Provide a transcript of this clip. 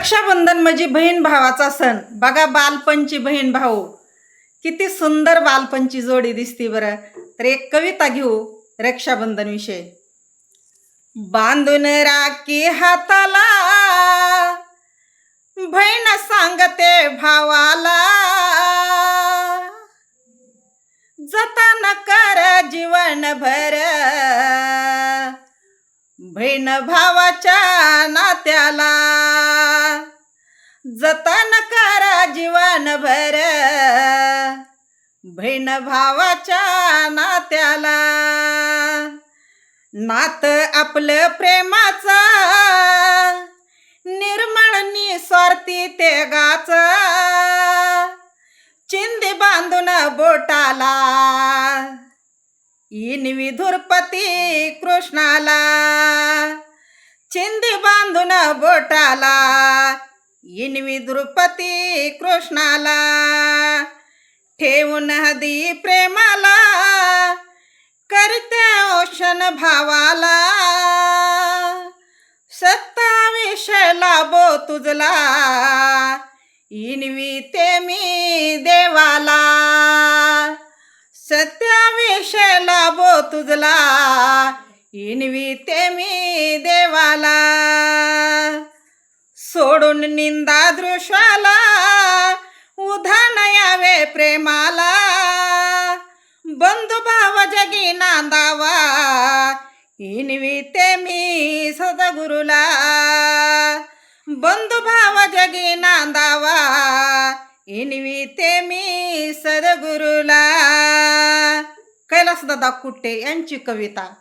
रक्षाबंधन म्हणजे बहीण भावाचा सण. बघा बालपणची बहीण भाऊ. किती सुंदर बालपणची जोडी दिसती बरं. तर एक कविता घेऊ रक्षाबंधन विषयी बांधून राखी हाताला. बहीण सांगते भावाला. जतन कर जीवनभर. बहीण भावाच्या नात्याला. जतन करा जीवन भर. बहीण भावाच्या नात्याला. नात आपलं प्रेमाचा. निर्मळ निस्वार्थी तेगाच चिंदी बांधून बोटाला. इनवी धुरपती कृष्णाला. चिंदी बांधून बोटाला. इनवी द्रुपती कृष्णाला. ठेवून हदी प्रेमाला. करते ओशन भावाला. सत्ताविषय लाभो तुझला. इनवी ते मी देवाला. सत्याविषय लाभो तुझला. इनवी ते मी देवाला. सोडून निंदा दृश्याला उधाण यावे प्रेमाला. बंधू भाव जगी नांदावा इनविते मी सदगुरुला. बंधू भाव जगी नांदावा इनविते मी सदगुरुला. कैलासदादा कुट्टे यांची कविता.